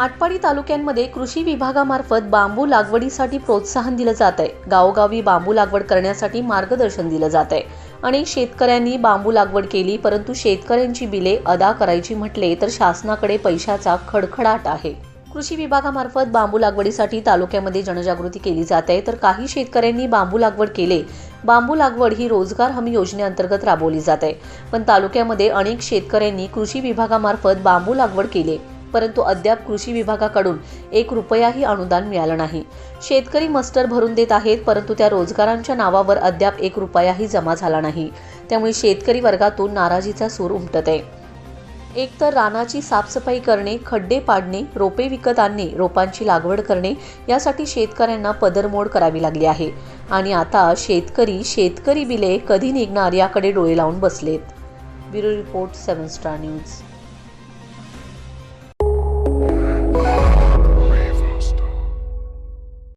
आटपाडी तालुक्यांमध्ये कृषी विभागामार्फत बांबू लागवडीसाठी प्रोत्साहन दिलं जात आहे. गावोगावी बांबू लागवड करण्यासाठी मार्गदर्शन दिलं जात आहे. अनेक शेतकऱ्यांनी बांबू लागवड केली परंतु शेतकऱ्यांची बिले अदा करायची म्हटले तर शासनाकडे पैशाचा खडखडाट आहे. कृषी विभागामार्फत बांबू लागवडीसाठी तालुक्यामध्ये जनजागृती केली जात आहे. तर काही शेतकऱ्यांनी बांबू लागवड केले. बांबू लागवड ही रोजगार हमी योजनेअंतर्गत राबवली जात आहे. पण तालुक्यामध्ये अनेक शेतकऱ्यांनी कृषी विभागामार्फत बांबू लागवड केली. परंतु अद्याप कृषी विभागाकडून एक रुपयाही अनुदान मिळालं नाही. शेतकरी मस्टर भरून देत आहेत परंतु त्या रोजगारांच्या नावावर अद्याप एक रुपयाही जमा झाला नाही. त्यामुळे शेतकरी वर्गातून नाराजीचा सूर उमटत आहे. एक तर रानाची साफसफाई करणे खड्डे पाडणे रोपे विकत आणणे रोपांची लागवड करणे यासाठी शेतकऱ्यांना पदरमोड करावी लागली आहे. आणि आता शेतकरी शेतकरी बिले कधी निघणार याकडे डोळे लावून बसलेत. Bureau report seven star news.